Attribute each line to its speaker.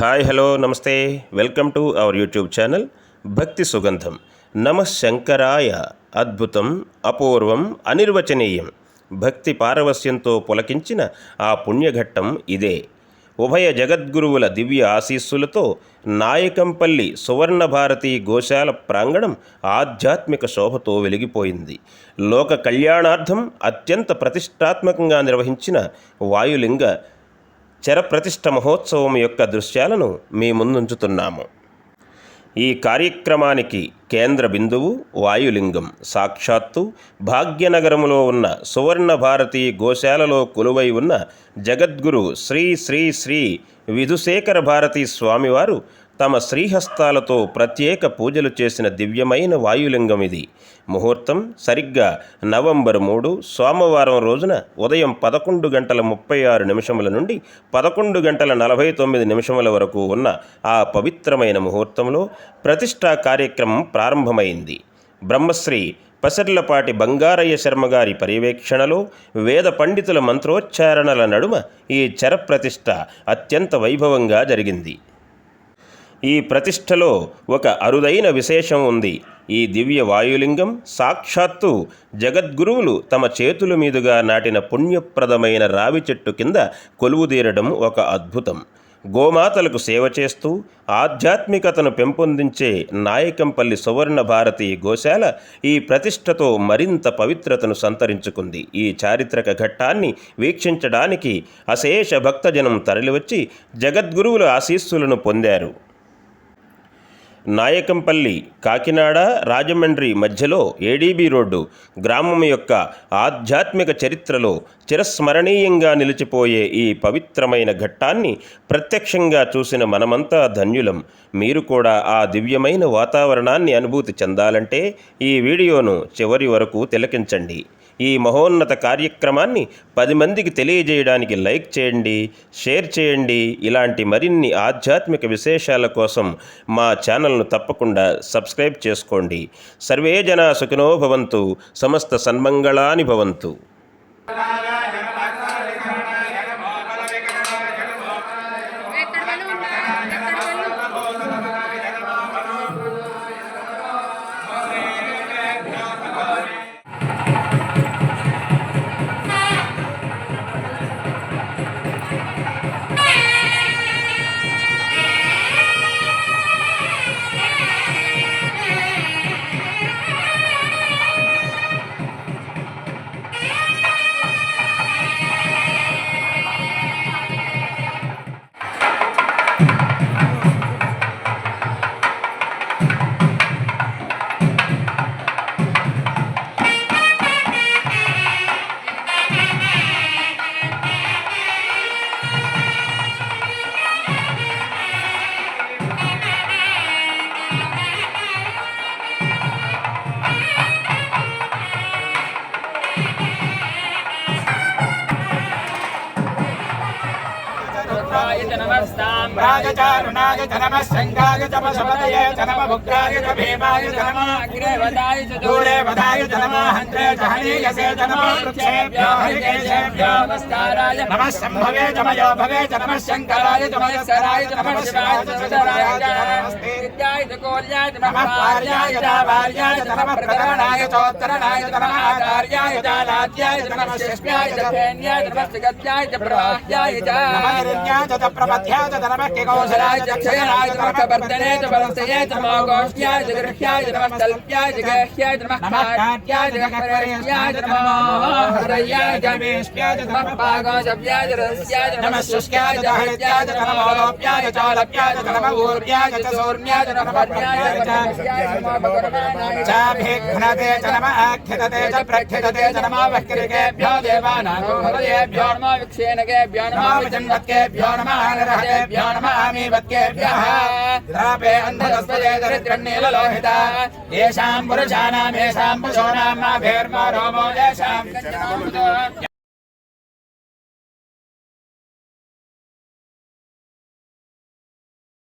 Speaker 1: Hi hello నమస్తే. Welcome to our YouTube channel Bhakti Sugandham. నమ శంకరాయ. అద్భుతం అపూర్వం అనిర్వచనీయం. భక్తి పారవస్యంతో పులకించిన ఆ పుణ్యఘట్టం ఇదే. ఉభయ జగద్గురువుల దివ్య ఆశీస్సులతో నాయకంపల్లి సువర్ణ భారతి గోశాల ప్రాంగణం ఆధ్యాత్మిక శోభతో వెలిగిపోయింది. లోక కళ్యాణార్థం అత్యంత ప్రతిష్టాత్మకంగా నిర్వహించిన వాయులింగ చరప్రతిష్ఠ మహోత్సవం యొక్క దృశ్యాలను మీ ముందుంచుతున్నాము. ఈ కార్యక్రమానికి కేంద్ర బిందువు వాయులింగం. సాక్షాత్తు భాగ్యనగరములో ఉన్న సువర్ణ భారతి గోశాలలో కొలువై ఉన్న జగద్గురు శ్రీ శ్రీ శ్రీ విధుశేఖర భారతి స్వామివారు తమ శ్రీహస్తాలతో ప్రత్యేక పూజలు చేసిన దివ్యమైన వాయులింగం ఇది. ముహూర్తం సరిగ్గా నవంబర్ మూడు సోమవారం రోజున ఉదయం పదకొండు గంటల ముప్పై ఆరు నిమిషముల నుండి పదకొండు గంటల నలభై తొమ్మిది నిమిషముల వరకు ఉన్న ఆ పవిత్రమైన ముహూర్తంలో ప్రతిష్టా కార్యక్రమం ప్రారంభమైంది. బ్రహ్మశ్రీ పసర్లపాటి బంగారయ్య శర్మగారి పర్యవేక్షణలో వేద పండితుల మంత్రోచ్చారణల నడుమ ఈ చరప్రతిష్ఠ అత్యంత వైభవంగా జరిగింది. ఈ ప్రతిష్టలో ఒక అరుదైన విశేషం ఉంది. ఈ దివ్య వాయులింగం సాక్షాత్తు జగద్గురువులు తమ చేతుల మీదుగా నాటిన పుణ్యప్రదమైన రావి చెట్టు కింద కొలువుదీరడం ఒక అద్భుతం. గోమాతలకు సేవ చేస్తూ ఆధ్యాత్మికతను పెంపొందించే నాయకంపల్లి సువర్ణ భారతి గోశాల ఈ ప్రతిష్టతో మరింత పవిత్రతను సంతరించుకుంది. ఈ చారిత్రక ఘట్టాన్ని వీక్షించడానికి అశేష భక్తజనం తరలివచ్చి జగద్గురువుల ఆశీస్సులను పొందారు. నాయకంపల్లి కాకినాడ రాజమండ్రి మధ్యలో ఏడీబీ రోడ్డు గ్రామం యొక్క ఆధ్యాత్మిక చరిత్రలో చిరస్మరణీయంగా నిలిచిపోయే ఈ పవిత్రమైన ఘట్టాన్ని ప్రత్యక్షంగా చూసిన మనమంతా ధన్యులం. మీరు కూడా ఆ దివ్యమైన వాతావరణాన్ని అనుభూతి చెందాలంటే ఈ వీడియోను చివరి వరకు తిలకించండి. ఈ మహోన్నత కార్యక్రమాన్ని పది మందికి తెలియజేయడానికి లైక్ చేయండి షేర్ చేయండి. ఇలాంటి మరిన్ని ఆధ్యాత్మిక విశేషాల కోసం మా ఛానల్ను తప్పకుండా సబ్స్క్రైబ్ చేసుకోండి. సర్వే జనా సుఖినో భవంతు సమస్త సన్మంగళాని భవంతు.
Speaker 2: రాజచారుణాయ చ నమ శంగాయ చ పశుపతయే చ నమ భుక్రాయ చ భీమాయ చ నమ దూరే వదాయ చ నమ హంత్రే చ హనీయసే చ నమ వృక్షేభ్యో హరికేశేభ్యో. నమ శంభవే చ మయో భవే చ నమ శంకరాయ చ మయస్కరాయ చ నమ శివాయ చ సుధరాయ చ నమస్తే. నమ పార్యాయ చ వార్యాయ చ నమ ప్రకరణాయ చోత్తరణాయ చ నమ ఆచార్యాయ చ లాద్యాయ చ నమ శిష్యాయ చ ఫేన్యాయ చ నమ జగత్యాయ చ ప్రవాహ్యాయ చ నమ హిరణ్యాయ చ ప్రపథ్యాయ చ నమ కౌశలాయ చ క్షయనాయ చ నమ వర్ధనే చ వరసయే చ నమ గోష్ఠ్యాయ చ గృహ్యాయ చ నమ స్థల్ప్యాయ చ గేహ్యాయ చ నమ కార్యాయ చ గపరేష్యాయ చ నమ హరయ్యాయ చ వేష్యాయ చ నమ పాగోశవ్యాయ చ రస్యాయ చ నమ శుష్క్యాయ చ హరిత్యాయ చ నమ లోప్యాయ చ లప్యాయ చ నమ ఊర్యాయ చ సౌర్మ్యాయ చ నమ పర్యాయ చ చాభిఘ్నతే చ ग्रहतेभ्यो नमामि वत्केभ्यः द्रापे अन्धकस्पदे दरिद्रन्नीललोहिता येषाम् पुरुषाणाम् येषाम् पशूनाम् मा भेर्मा रोमो येषाम्